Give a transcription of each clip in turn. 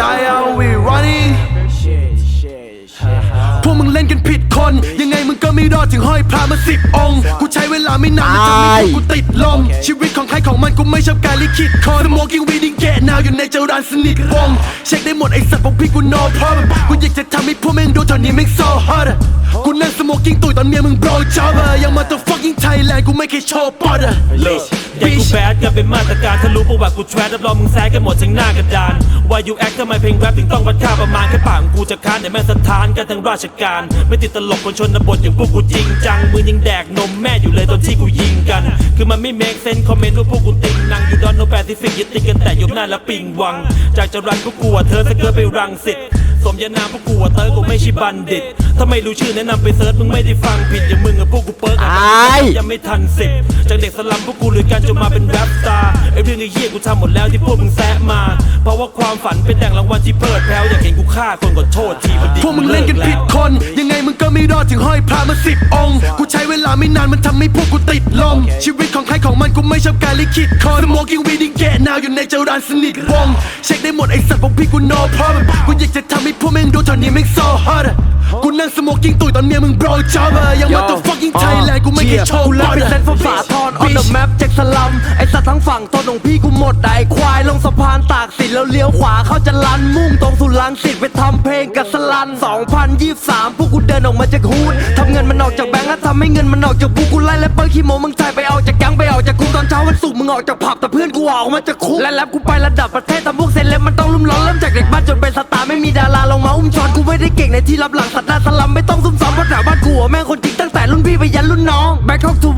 die are we running พวกมึงเล่นกันผิดคน ยังไงมึงก็ไม่รอถึงห้อยพระมาสิบองค์ กูใช้เวลาไม่นานแล้วจะมีคนกูติดลม ชีวิตของใครของมันกูไม่ชอบการลิขิตคนสมองกิ้งวีดิ้งแกะนาวอยู่ในเจรานสนิทวง เช็คได้หมดไอ้สัตว์พวกพี่กูโนพร้อม กูอยากจะทำให้พวกแม่งดูเท่านี้แม่ง so hard อะกูนั่ง smoking ตุยตอนเมียมึง blow job อะยังมาตัว fucking Thailand กูไม่เคยโชว์ปอดอะเลิกอย่ากูแบดกันเป็นมาตรการถ้ารู้ประวัติกูแทรรับรองมึงแซกกันหมดทั้งหน้ากระดาน Why you act ทำไมเพลงแรปถึงต้องวัดค่าประมาณแค่ปากของกูจะค้านแต่แม่งสถานกันทั้งราชการ ไม่ติดตลกคนชนบทอย่างพวกกูจริงจังมือยังแดกนมแม่อยู่เลยตอนที่กูยิงกัน คือมันไม่ make sense คอมเมนต์ว่าพวกกูติงนังอยู่ดอนโนแปซิฟิกยึดติดกันแต่ยกหน้าและปิงวัง จากจะรันพวกกูอะเธอสเกิร์ตไปรังสิต สมยานามพวกกูอะเตอร์กูไม่ใช่บัณฑิต ถ้าไม่รู้ชื่อแนะนำไปเซิร์ชมึงไม่ได้ฟังผิดอย่างมึงกับพวกกูเปิร์กอะอายยังไม่ทันสิบจากเด็กสลัมพวกกูเลยกันจนมาเป็นแรปสตาร์ไอ้เรื่องไอ้เหี้ยกูทำหมดแล้วที่พวกมึงแซะมา เพราะว่าความฝันเป็นแต่งรางวัลที่เพิดแพ้วอยากเห็นกูฆ่าคนก็โทษทีพอดี พวกมึงเล่นกันผิดคน ยังไงมึงก็ไม่รอดถึงห้อยพระมาสิบองค์ กูใช้เวลา ไม่นานมันทำให้พวกกูติดลม ชีวิตของใครของมันกูไม่ชอบการลิขิตคน Smoking weed in get now อยู่ในเจ้าร้านสนิทวง เช็คได้หมดไอ้สัตว์พวกพี่กู no problem กูอยากจะทำให้พวกแม่งดูเท่านี้แม่ง so hard อะกูนั่ง smoking ตุยตอนเมียมึง blow job อะยังมาตัว fucking Thailand กูไม่เคยโชว์กูบเล่อนลเป็นอะเซนฟอร์ฝา ทอนออนเดอะแมปจากสลัมไอสัตว์ทั้งฝั่งต้นของพี่กูหมดไอควายลงสะพานตากสินแล้วเลี้ยวขวาเข้าจะลันมุ่งตรงสุลังสิตไปทำเพลงกับสลัน 2023 พวกกูเดินออกมาจากฮูดทำเงินมันออกจากแบงก์แล้วทำให้เงินมันออกจากบุกกูไล่และเปิดขี้โมมึงใจไปเอาจากแก๊งไปเอาจากคุกตอนเช้าวันศุกร์มึงออกจากผับแต่เพื่อนกูออกมาจากคุกและแรปกูไประดับประเทศทำพวกเซเลบมันต้องลุ่มร้อนเริ่มจากเด็กบ้านจนเป็นสตาร์ไม่มีดาราลงมาอุ้มช้อนกูไม่ได้เก่งในที่รับหลังสัตว์หน้าสลัมไม่ต้องซุ่มซ้อมเพราะแถวบ้านกูอะแม่งคนจริงตั้งแต่รุ่นพี่ไปยันรุ่นน้อง Back Home to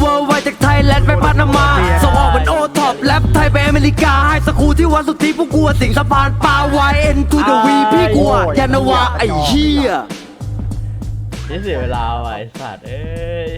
ด์ไปปานามาส่งออกเป็นโอท็อปแรปไทยไปอเมริกา ให้สกรูที่วันสุดที่พวกกูอะสิงสะพานปลา YN to the V พี่กูอะยานาวาไอ้เหี้ยนี่เสียเวลาว่ะไอ้สัตว์เอ้ย